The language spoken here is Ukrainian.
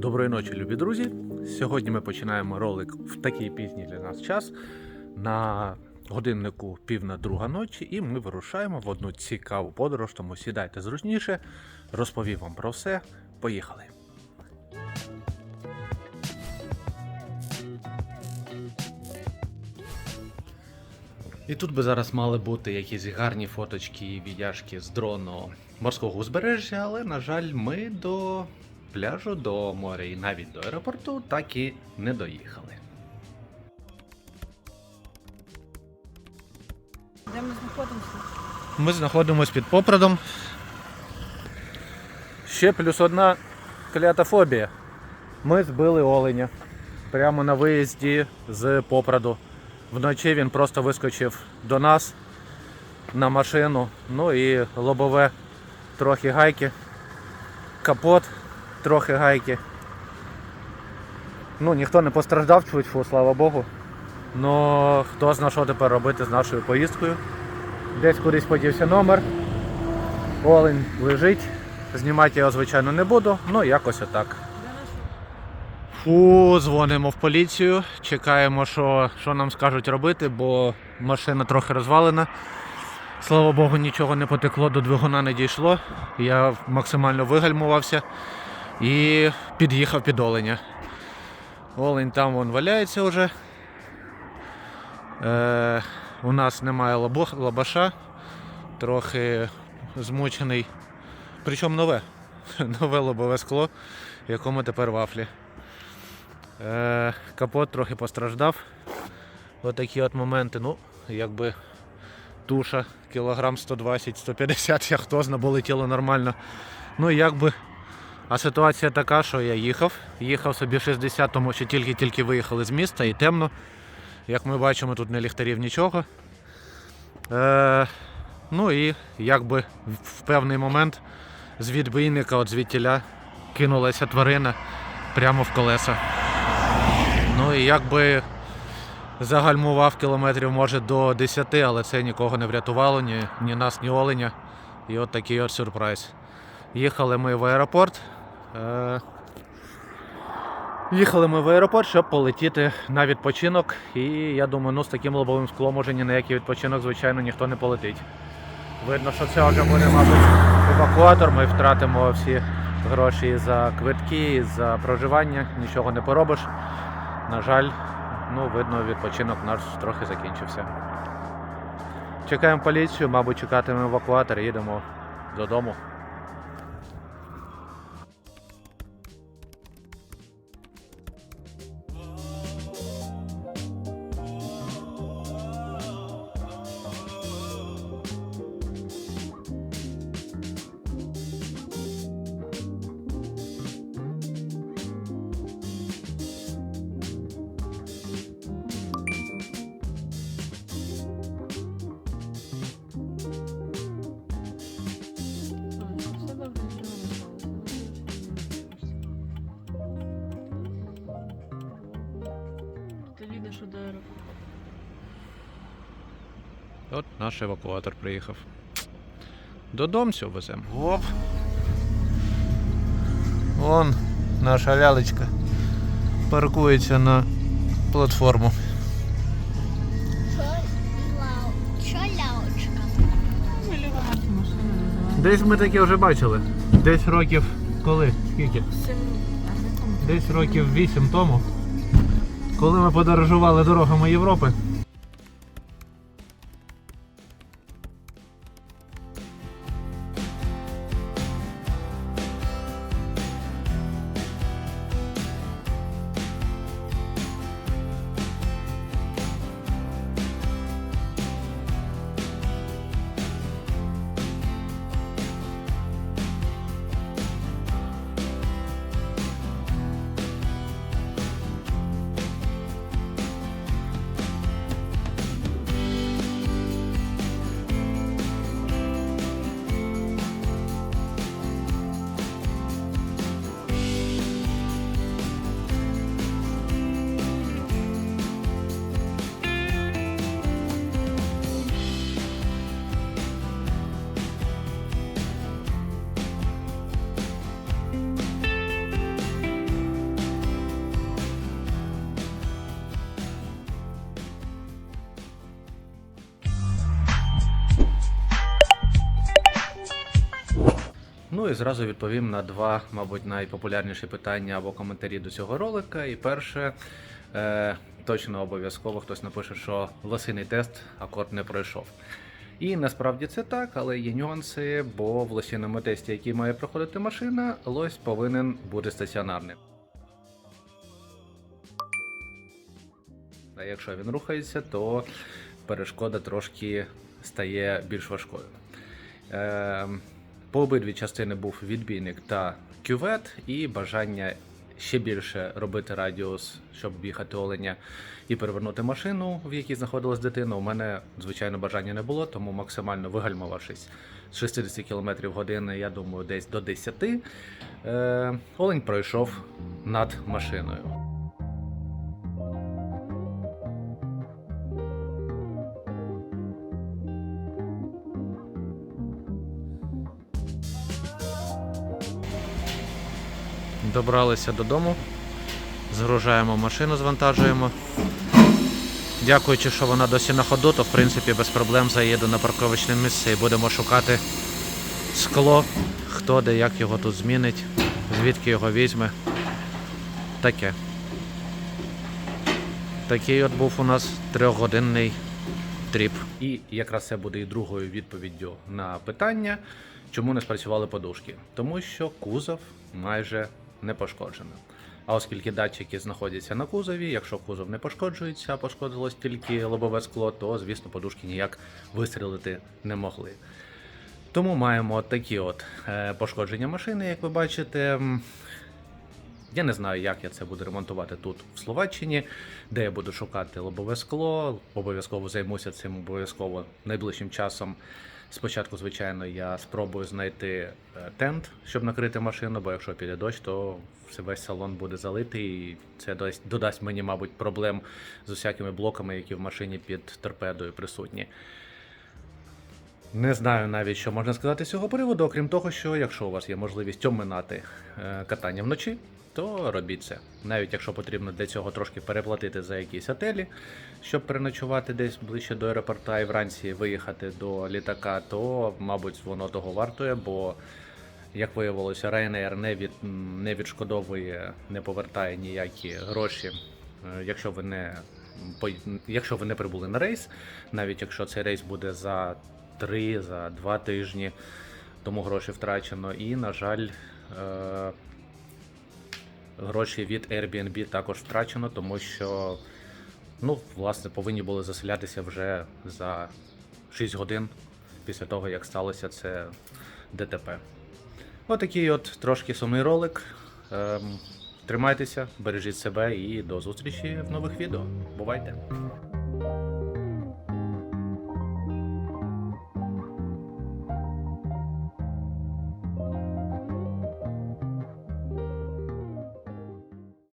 Доброї ночі, любі друзі. Сьогодні ми починаємо ролик в такий пізній для нас час на годиннику пів на друга ночі, і ми вирушаємо в одну цікаву подорож. Тому сідайте зручніше, розповім вам про все. Поїхали! І тут би зараз мали бути якісь гарні фоточки і відяшки з дрону морського узбережжя, але, на жаль, ми до пляжу, до моря і навіть до аеропорту так і не доїхали. Де ми знаходимося? Ми знаходимося під Попрадом. Ще плюс одна клята фобія. Ми збили оленя прямо на виїзді з Попраду. Вночі він просто вискочив до нас на машину. Ну і лобове трохи гайки, капот, трохи гайки. Ну, ніхто не постраждав, чуть слава Богу. Ну, хто зна, що тепер робити з нашою поїздкою. Десь кудись подівся номер. Олень лежить. Знімати його, звичайно, не буду, ну якось отак. Фу, дзвонимо в поліцію, чекаємо, що, що нам скажуть робити, бо машина трохи розвалена. Слава Богу, нічого не потекло, до двигуна не дійшло. Я максимально вигальмувався і під'їхав під оленя. Олень там вон валяється вже. Е, у нас немає лабо- лабаша, трохи змучений. Причому нове. Нове лобове скло, в якому тепер вафлі. Е, капот трохи постраждав. Отакі от моменти. Ну, якби туша кілограм 120-150, як хто зна, бо летіло нормально. Ну, якби. А ситуація така, що я їхав. Їхав собі 60, тому що тільки-тільки виїхали з міста і темно. Як ми бачимо, тут не ліхтарів нічого. Е, ну і якби в певний момент з відбійника, от звідтіля, кинулася тварина прямо в колеса. Ну і якби загальмував кілометрів, може, до 10, але це нікого не врятувало, ні, ні нас, ні оленя. І от такий от сюрприз. Їхали ми в аеропорт. Е, Їхали ми в аеропорт, щоб полетіти на відпочинок. І я думаю, ну з таким лобовим склом може ні на який відпочинок, звичайно, ніхто не полетить. Видно, що це вже буде, мабуть, евакуатор. Ми втратимо всі гроші за квитки, за проживання, нічого не поробиш. На жаль, ну, видно, відпочинок наш трохи закінчився. Чекаємо поліцію, мабуть, чекатимемо евакуатор і їдемо додому. От наш евакуатор приїхав. Додому все веземо. Оп. Вон наша лялечка паркується на платформу. Десь ми таке вже бачили. Десь років коли? Скільки? Десь років 8 тому, коли ми подорожували дорогами Європи. Ну і зразу відповім на два, мабуть, найпопулярніші питання або коментарі до цього ролика. І перше, е, точно обов'язково хтось напише, що лосиний тест акорд не пройшов. І насправді це так, але є нюанси, бо в лосіному тесті, який має проходити машина, лось повинен бути стаціонарним. А якщо він рухається, то перешкода трошки стає більш важкою. Е, по обидві частини був відбійник та кювет, і бажання ще більше робити радіус, щоб об'їхати оленя і перевернути машину, в якій знаходилась дитина. У мене звичайно бажання не було, тому максимально вигальмувавшись з 60 км в годину, я думаю, десь до 10, е, олень пройшов над машиною. Добралися додому, згружаємо машину, звантажуємо. Дякуючи, що вона досі на ходу, то в принципі без проблем заїду на парковочне місце і будемо шукати скло, хто де як його тут змінить, звідки його візьме. Таке. Такий от був у нас трьохгодинний тріп. І якраз це буде і другою відповіддю на питання, чому не спрацювали подушки. Тому що кузов майже не пошкоджено. А оскільки датчики знаходяться на кузові, якщо кузов не пошкоджується, а пошкодилось тільки лобове скло, то звісно подушки ніяк вистрілити не могли. Тому маємо такі от е, пошкодження машини, як ви бачите. Я не знаю, як я це буду ремонтувати тут, в Словаччині, де я буду шукати лобове скло. Обов'язково займуся цим обов'язково найближчим часом. Спочатку, звичайно, я спробую знайти е, тент, щоб накрити машину, бо якщо піде дощ, то весь салон буде залитий, і це дасть- додасть мені, мабуть, проблем з усякими блоками, які в машині під торпедою присутні. Не знаю навіть, що можна сказати з цього приводу, окрім того, що якщо у вас є можливість оминати е, катання вночі, то робіть це. Навіть якщо потрібно для цього трошки переплатити за якісь отелі, щоб переночувати десь ближче до аеропорта і вранці виїхати до літака, то, мабуть, воно того вартує, бо, як виявилося, Ryanair не, від, не відшкодовує, не повертає ніякі гроші, е, якщо ви не. Якщо ви не прибули на рейс, навіть якщо цей рейс буде за 3, за 2 тижні, тому гроші втрачено. І, на жаль, е, гроші від Airbnb також втрачено, тому що, ну, власне, повинні були заселятися вже за 6 годин після того, як сталося це ДТП. Отакий от трошки сумний ролик. Ем, тримайтеся, бережіть себе і до зустрічі в нових відео. Бувайте!